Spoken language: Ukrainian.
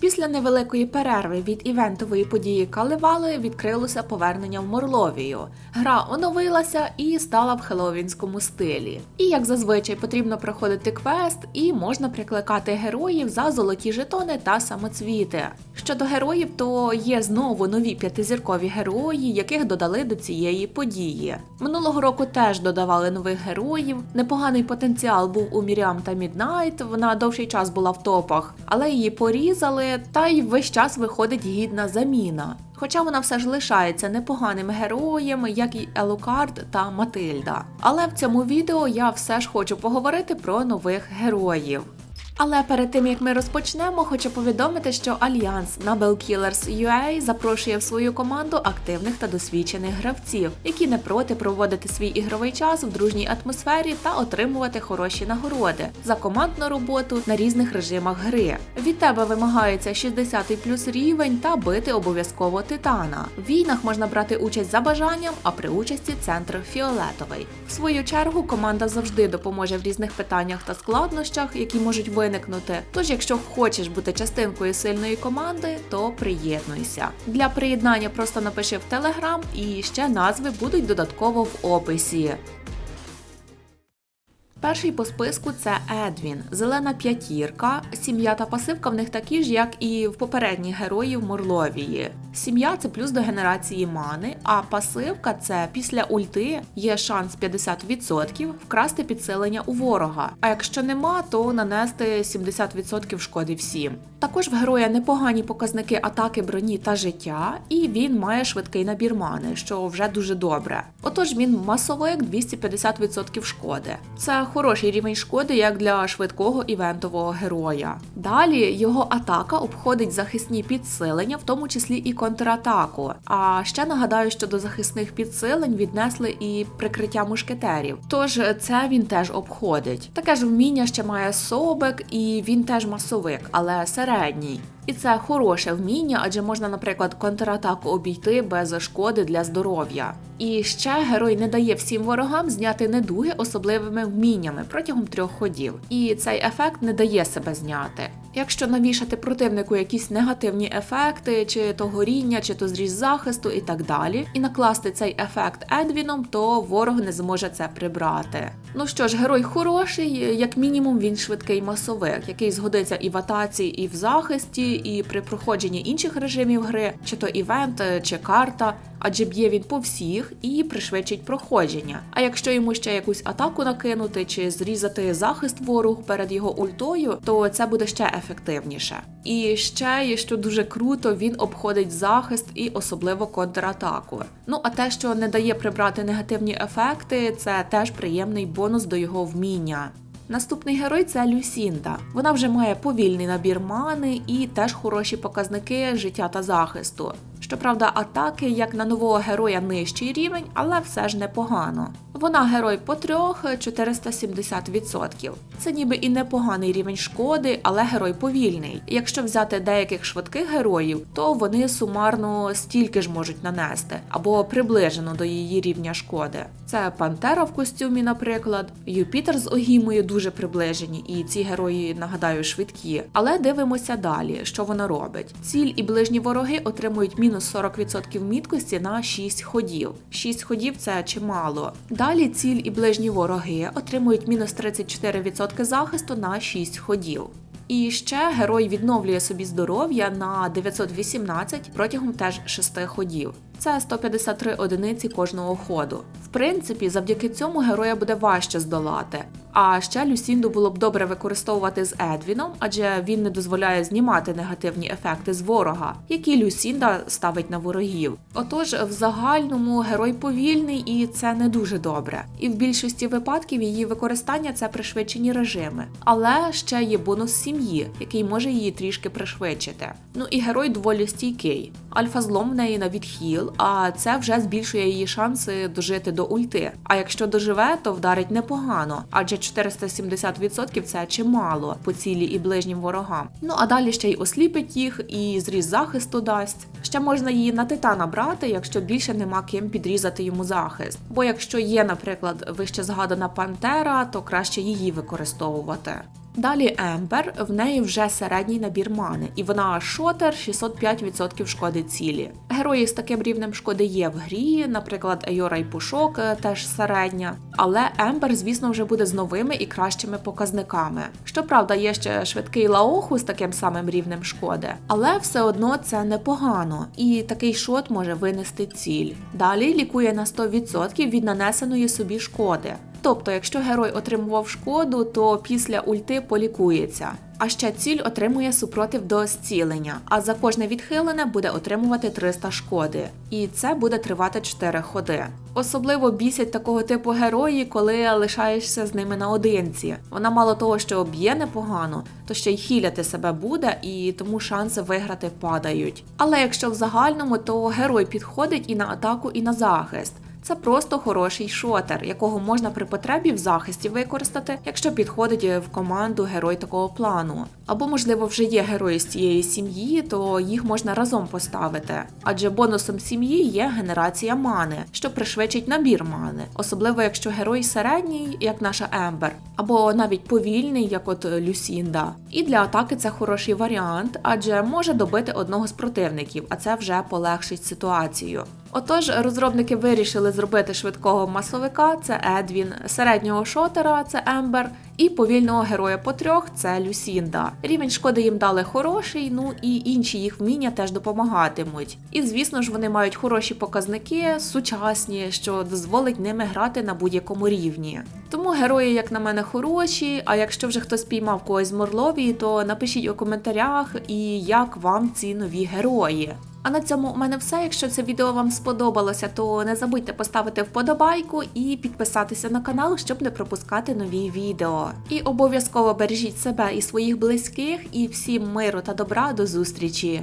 Після невеликої перерви від івентової події Каливали відкрилося повернення в Морловію. Гра оновилася і стала в хеллоуінському стилі. І як зазвичай потрібно проходити квест і можна прикликати героїв за золоті жетони та самоцвіти. Щодо героїв, то є знову нові п'ятизіркові герої, яких додали до цієї події. Минулого року теж додавали нових героїв. Непоганий потенціал був у Міріам та Міднайт. Вона довший час була в топах, але її порізали, та й весь час виходить гідна заміна. Хоча вона все ж лишається непоганим героєм, як і Елукард та Матильда. Але в цьому відео я все ж хочу поговорити про нових героїв. Але перед тим як ми розпочнемо, хочу повідомити, що Альянс Nobel Killers UA запрошує в свою команду активних та досвідчених гравців, які не проти проводити свій ігровий час в дружній атмосфері та отримувати хороші нагороди за командну роботу на різних режимах гри. Від тебе вимагається 60 плюс рівень та бити обов'язково титана. В війнах можна брати участь за бажанням, а при участі центр фіолетовий. В свою чергу команда завжди допоможе в різних питаннях та складнощах, які можуть виникнути. Тож, якщо хочеш бути частинкою сильної команди, то приєднуйся. Для приєднання просто напиши в Телеграм і ще назви будуть додатково в описі. Перший по списку це Едвін, зелена п'ятірка. Сім'я та пасивка в них такі ж, як і в попередніх героїв Морловії. Сім'я це плюс до генерації мани, а пасивка це після ульти є шанс 50% вкрасти підсилення у ворога. А якщо нема, то нанести 70% шкоди всім. Також в героя непогані показники атаки броні та життя, і він має швидкий набір мани, що вже дуже добре. Отож він масовик 250% шкоди. Це хороший рівень шкоди як для швидкого івентового героя. Далі його атака обходить захисні підсилення, в тому числі і контратаку. А ще нагадаю, що до захисних підсилень віднесли і прикриття мушкетерів. Тож це він теж обходить. Таке ж вміння ще має собик, і він теж масовик, але середній. І це хороше вміння, адже можна, наприклад, контратаку обійти без шкоди для здоров'я. І ще герой не дає всім ворогам зняти недуги особливими вміннями протягом трьох ходів. І цей ефект не дає себе зняти. Якщо навішати противнику якісь негативні ефекти, чи то горіння, чи то зріз захисту і так далі, і накласти цей ефект Едвіном, то ворог не зможе це прибрати. Ну що ж, герой хороший, як мінімум, він швидкий масовик, який згодиться і в атаці, і в захисті, і при проходженні інших режимів гри, чи то івент, чи карта. Адже б'є він по всіх і пришвидшить проходження. А якщо йому ще якусь атаку накинути чи зрізати захист ворогу перед його ультою, то це буде ще ефективніше. І ще, що дуже круто, він обходить захист і особливо контратаку. Ну а те, що не дає прибрати негативні ефекти, це теж приємний бонус до його вміння. Наступний герой це Люсінда. Вона вже має повільний набір мани і теж хороші показники життя та захисту. Щоправда, атаки, як на нового героя, нижчий рівень, але все ж непогано. Вона герой по трьох 470%. Це ніби і непоганий рівень шкоди, але герой повільний. Якщо взяти деяких швидких героїв, то вони сумарно стільки ж можуть нанести або приближено до її рівня шкоди. Це Пантера в костюмі, наприклад, Юпітер з Огімою дуже приближені, і ці герої, нагадаю, швидкі. Але дивимося далі, що вона робить. Ціль і ближні вороги отримують мінус 40% міткості на 6 ходів. 6 ходів це чимало. Далі ціль і ближні вороги отримують мінус 34% захисту на 6 ходів. І ще герой відновлює собі здоров'я на 918 протягом теж 6 ходів. Це 153 одиниці кожного ходу. В принципі, завдяки цьому героя буде важче здолати. А ще Люсінду було б добре використовувати з Едвіном, адже він не дозволяє знімати негативні ефекти з ворога, які Люсінда ставить на ворогів. Отож, в загальному герой повільний і це не дуже добре. І в більшості випадків її використання це пришвидшені режими. Але ще є бонус сім'ї, який може її трішки пришвидшити. Ну і герой доволі стійкий. Альфа злом в неї на відхіл, сил, а це вже збільшує її шанси дожити до ульти. А якщо доживе, то вдарить непогано, адже 470% це чимало по цілі і ближнім ворогам. Ну а далі ще й осліпить їх і зріз захисту дасть. Ще можна її на титана брати, якщо більше нема ким підрізати йому захист. Бо якщо є, наприклад, вище згадана пантера, то краще її використовувати. Далі Ембер, в неї вже середній набір мани, і вона шотер 605% шкоди цілі. Герої з таким рівнем шкоди є в грі, наприклад, Ейора і Пушок е, теж середня. Але Ембер, звісно, вже буде з новими і кращими показниками. Щоправда, є ще швидкий лаоху з таким самим рівнем шкоди, але все одно це непогано, і такий шот може винести ціль. Далі лікує на 100% від нанесеної собі шкоди. Тобто, якщо герой отримував шкоду, то після ульти полікується. А ще ціль отримує супротив до зцілення, а за кожне відхилене буде отримувати 300 шкоди. І це буде тривати 4 ходи. Особливо бісять такого типу герої, коли лишаєшся з ними наодинці. Вона мало того, що б'є непогано, то ще й хіляти себе буде, і тому шанси виграти падають. Але якщо в загальному, то герой підходить і на атаку, і на захист. Це просто хороший шотер, якого можна при потребі в захисті використати, якщо підходить в команду герой такого плану. Або, можливо, вже є герої з цієї сім'ї, то їх можна разом поставити. Адже бонусом сім'ї є генерація мани, що пришвидшить набір мани, особливо якщо герой середній, як наша Ембер, або навіть повільний, як от Люсінда. І для атаки це хороший варіант, адже може добити одного з противників, а це вже полегшить ситуацію. Отож, розробники вирішили зробити швидкого масовика це Едвін, середнього шотера це Ембер, і повільного героя по трьох це Люсінда. Рівень шкоди їм дали хороший, ну і інші їх вміння теж допомагатимуть. І звісно ж, вони мають хороші показники, сучасні, що дозволить ними грати на будь-якому рівні. Тому герої, як на мене, хороші. А якщо вже хтось піймав когось з Морловії, то напишіть у коментарях і як вам ці нові герої. А на цьому у мене все. Якщо це відео вам сподобалося, то не забудьте поставити вподобайку і підписатися на канал, щоб не пропускати нові відео. І обов'язково бережіть себе і своїх близьких, і всім миру та добра до зустрічі!